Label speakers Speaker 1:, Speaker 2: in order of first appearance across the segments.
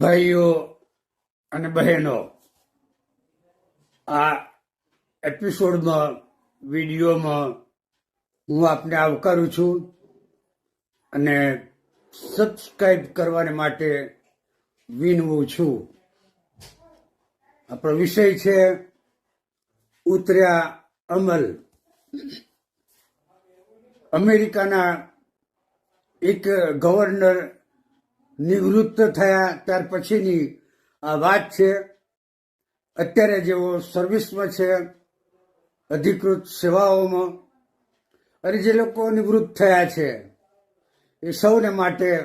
Speaker 1: ભાઈઓ અને બહેનો, આ એપિસોડમાં, વિડીયોમાં હું આપને આવકારું છું અને સબસ્ક્રાઈબ કરવાને માટે વિનવું છું. આપણો વિષય છે ઉતર્યા અમલ. અમેરિકાના એક ગવર્નર નિવૃત્ત થયા, ત્યાર પછીની આ વાત છે. અત્યારે જેઓ સર્વિસમાં છે, અધિકૃત સેવાઓમાં, અને જે લોકો નિવૃત્ત થયા છે, એ સૌને માટે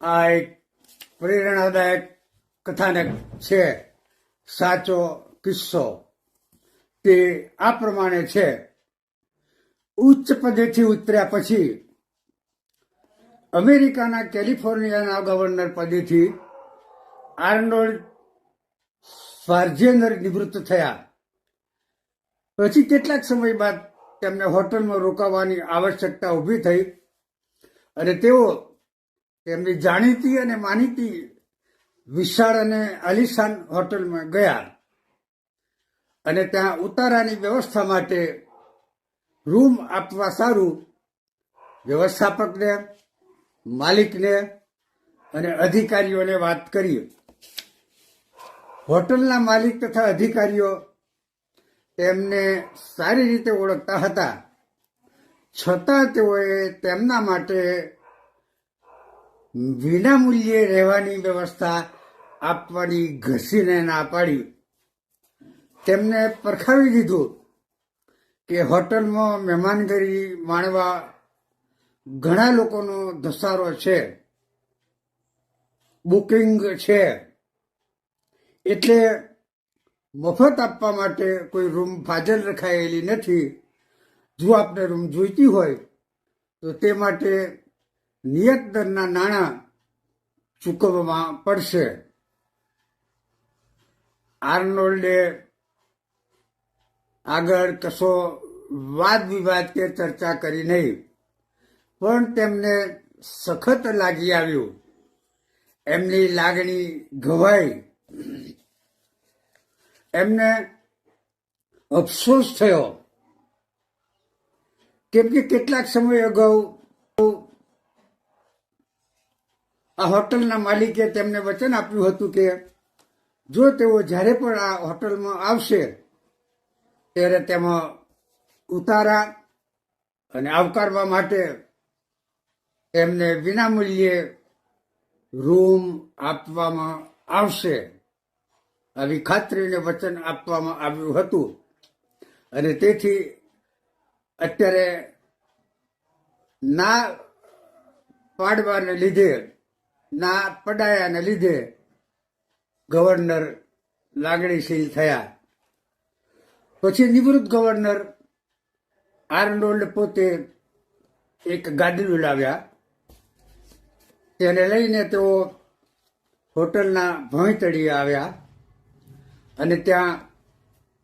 Speaker 1: આ એક પ્રેરણાદાયક કથાનક છે, સાચો કિસ્સો. તે આ પ્રમાણે છે. ઉચ્ચ પદેથી ઉતર્યા પછી અમેરિકાના કેલિફોર્નિયાના ગવર્નર પદેથી આર્નોલ્ડ સ્વાર્જેનર નિવૃત્ત થયા. પછી કેટલાક સમય બાદ તેમને હોટલમાં રોકાવાની આવશ્યકતા ઊભી થઈ અને તેઓ તેમની જાણીતી અને માનીતી વિશાળ અને આલિશાન હોટલમાં ગયા. અને ત્યાં ઉતારાની વ્યવસ્થા માટે રૂમ આપવા સારું વ્યવસ્થાપકને માલિકને અને અધિકારીઓને વાત કરીએ. હોટલના માલિક તથા અધિકારીઓ તેમને સારી રીતે ઓળખતા હતા. છતાં તેઓએ તેમના માટે વિનામૂલ્યે રહેવાની વ્યવસ્થા આપવાની ઘસીને ના પાડી. તેમને પરખાવી દીધું કે હોટલમાં મહેમાનગરી માણવા ઘણા લોકોનો ધસારો છે. બુકિંગ છે. એટલે મફત આપવા માટે કોઈ રૂમ ફાજલ રખાયેલી નથી. જો આપને રૂમ જોઈતી હોય, તો તે માટે નિયત દરના નાણાં ચૂકવવામાં પડશે. આર્નોલ્ડે આગળ કશો વાદ વિવાદ કે ચર્ચા કરી નહીં. પણ તેમને સખત લાગી આવ્યું. એમની લાગણી ઘવાઈ એમને અફસોસ થયો. કેમ કે કેટલાક સમય અગાઉ આ હોટલના માલિકે તેમને વચન આપ્યું હતું કે જો તેઓ જ્યારે પણ આ હોટલમાં આવશે, ત્યારે તેમાં ઉતારા અને આવકારવા માટે એમને વિનામૂલ્યે રૂમ આપવામાં આવશે. આવી ખાતરીને વચન આપવામાં આવ્યું હતું. અને તેથી અત્યારે ના પાડવાને લીધે, ના પડાયાને લીધે ગવર્નર લાગણીશીલ થયા. પછી નિવૃત્ત ગવર્નર આર્નોલ્ડ પોતે એક ગાડી લાવ્યા તેને લઈને તેઓ હોટલના ભોંયતળીએ આવ્યા અને ત્યાં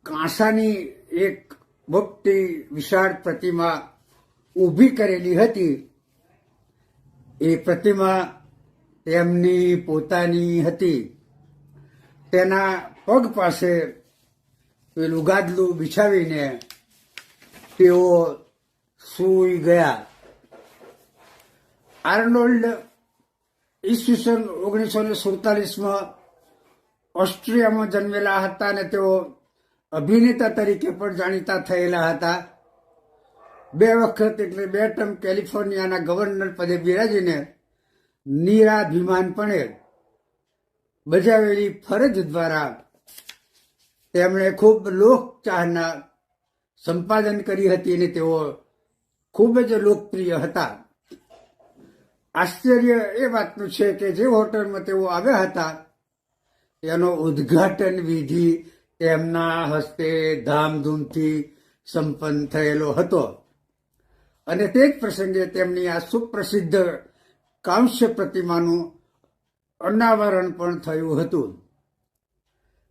Speaker 1: કાંસાની એક મોટી વિશાળ પ્રતિમા ઊભી કરેલી હતી. એ પ્રતિમા તેમની પોતાની હતી. તેના પગ પાસે પેલું ગાદલું બિછાવીને તેઓ સૂઈ ગયા. આર્નોલ્ડ ઈસવીસન ઓગણીસો ને સુડતાલીસમાં ઓસ્ટ્રિયામાં જન્મેલા હતા અને તેઓ અભિનેતા તરીકે પણ જાણીતા થયેલા હતા. બે વખત એટલે બે ટર્મ કેલિફોર્નિયાના ગવર્નર પદે બિરાજીને નિરાભિમાનપણે બજાવેલી ફરજ દ્વારા તેમણે ખૂબ લોકચાહના સંપાદન કરી હતી અને તેઓ ખૂબ જ લોકપ્રિય હતા. આશ્ચર્ય એ વાતનું છે કે જે હોટલમાં તેઓ આવ્યા હતા, એનો ઉદ્ઘાટન વિધિ તેમના હસ્તે ધામધૂમથી સંપન્ન થયેલો હતો. અને તે જ પ્રસંગે તેમની આ સુપ્રસિદ્ધ કાંસ્ય પ્રતિમાનું અનાવરણ પણ થયું હતું.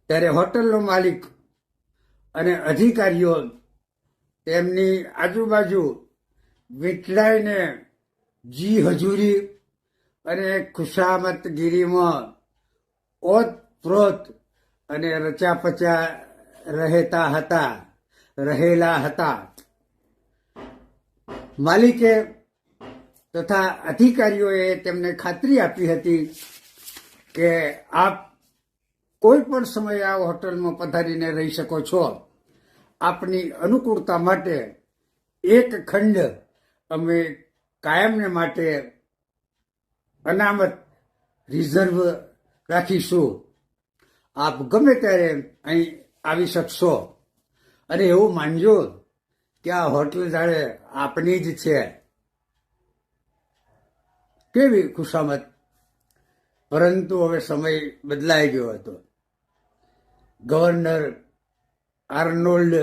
Speaker 1: ત્યારે હોટલનો માલિક અને અધિકારીઓ તેમની આજુબાજુ વીંટળાઈને જી હજુરી અને ખુશામતગીરીમાં ઓત પ્રોત અને રચાપચા રહેતા હતા, રહેલા હતા. માલિકે તથા અધિકારીઓએ તેમને ખાતરી આપી હતી કે આપ કોઈ પણ સમયે આ હોટલમાં પધારીને રહી શકો છો. આપની અનુકૂળતા માટે એક ખંડ અમે કાયમને માટે અનામત રિઝર્વ રાખીશું. આપ ગમે ત્યારે અહીં આવી શકશો. અને એવું માનજો કે આ હોટલ જાણે આપની જ છે. કેવી ખુશામત? પરંતુ હવે સમય બદલાઈ ગયો હતો. ગવર્નર આર્નોલ્ડ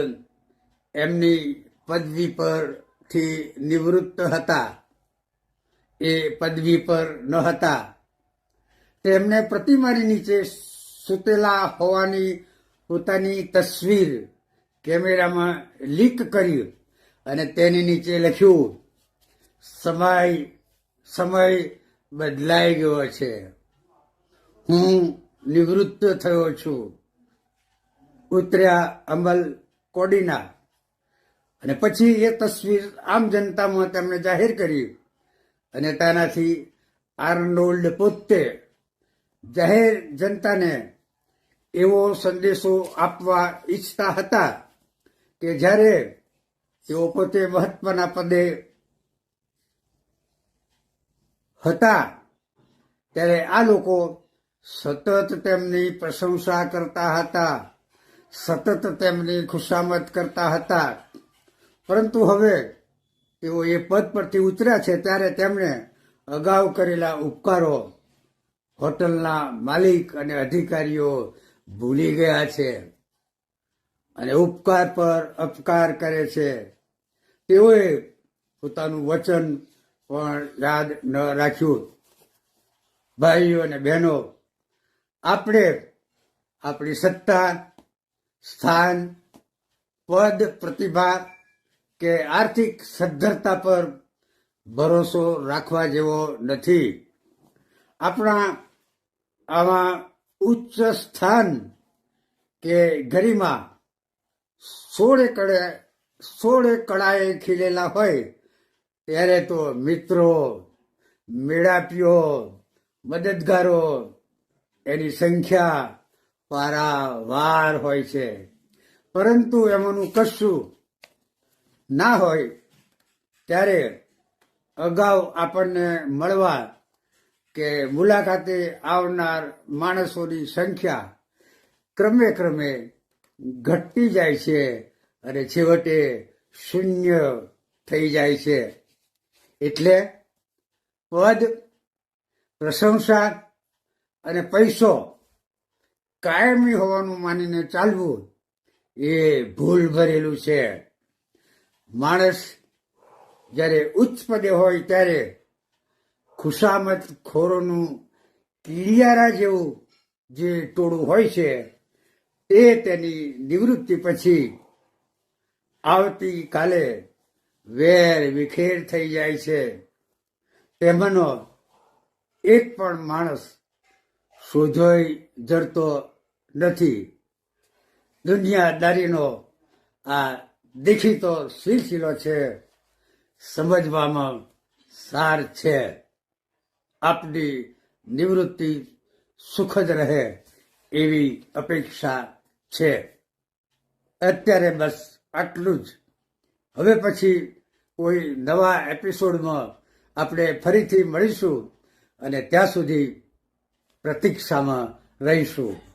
Speaker 1: એમની પદવી પરથી નિવૃત્ત હતા. એ પદવી પર ન હતા. તેમને પ્રતિમાની નીચે સૂતેલા હોવાની પોતાની તસવીર કેમેરામાં લીક કરી અને તેની નીચે લખ્યું, સમય સમય બદલાઈ ગયો છે. હું નિવૃત્ત થયો છું. ઉતર્યા અમલ કોડીના. અને પછી એ તસવીર આમ જનતામાં તેમણે જાહેર કરી. અને તેનાથી આર્નોલ્ડ પોતે જાહેર જનતાને એવો સંદેશો આપવા ઈચ્છતા હતા કે જ્યારે તેઓ પોતે મહત્વના પદે હતા, ત્યારે આ લોકો સતત તેમની પ્રશંસા કરતા હતા, સતત તેમની ખુશામત કરતા હતા. પરંતુ હવે તેઓ એ પદ પરથી ઉતર્યા છે ત્યારે તેમણે અગાઉ કરેલા ઉપકારો હોટલના માલિક અને અધિકારીઓ ભૂલી ગયા છે અને ઉપકાર પર અપકાર કરે છે. તેઓએ પોતાનું વચન પણ યાદ ન રાખ્યું. ભાઈઓ અને બહેનો, આપણે આપણી સત્તા, સ્થાન, પદ, પ્રતિભા કે આર્થિક સદ્ધરતા પર ભરોસો રાખવા જેવો નથી. આપણા આવા ઉચ્ચ સ્થાન કે ગરિમા સોળે કડે સોળે કળાએ ખીલેલા હોય, ત્યારે તો મિત્રો, મેળાપીઓ, મદદગારો એની સંખ્યા પારાવાર હોય છે. પરંતુ એમાંનું કશું ના હોય, ત્યારે અગાઉ આપણને મળવા કે મુલાકાતે આવનાર માણસોની સંખ્યા ક્રમે ક્રમે ઘટતી જાય છે અને છેવટે શૂન્ય થઈ જાય છે. એટલે પદ, પ્રશંસા અને પૈસો કાયમી હોવાનું માનીને ચાલવું એ ભૂલ ભરેલું છે. માણસ જ્યારે ઉચ્ચ પદે હોય ત્યારે ખુશામત ખોરોનું કિલિયારા જેવું જે ટોળું હોય છે, એ તેની નિવૃત્તિ પછી આવતીકાલે વેર વિખેર થઈ જાય છે. તેમાંનો એક પણ માણસ શોધોય જરતો નથી. દુનિયાદારીનો આ દેખીતો સિલસિલો છે, સમજવામાં સાર છે. આપની નિવૃત્તિ સુખદ રહે એવી અપેક્ષા છે. અત્યારે બસ આટલું જ. હવે પછી કોઈ નવા એપિસોડમાં આપણે ફરીથી મળીશું અને ત્યાં સુધી પ્રતીક્ષામાં રહીશું.